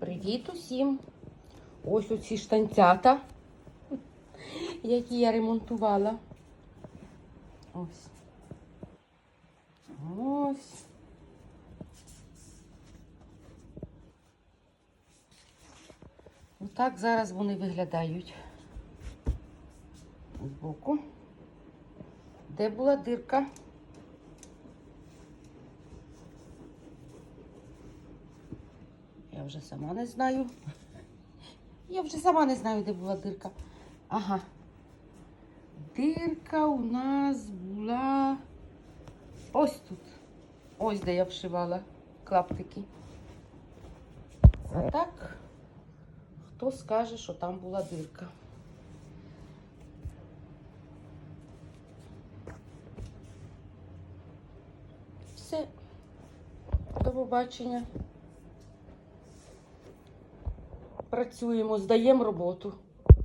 Привіт усім! Ось оці штанцята, які я ремонтувала. Ось. Ось. Отак зараз вони виглядають. Збоку. Де була дирка? Я вже сама не знаю. Я вже сама не знаю, де була дирка. Ага. Дирка у нас була ось тут. Ось де я вшивала клаптики. А так, хто скаже, що там була дирка? Все. До побачення. Працюємо, здаємо роботу.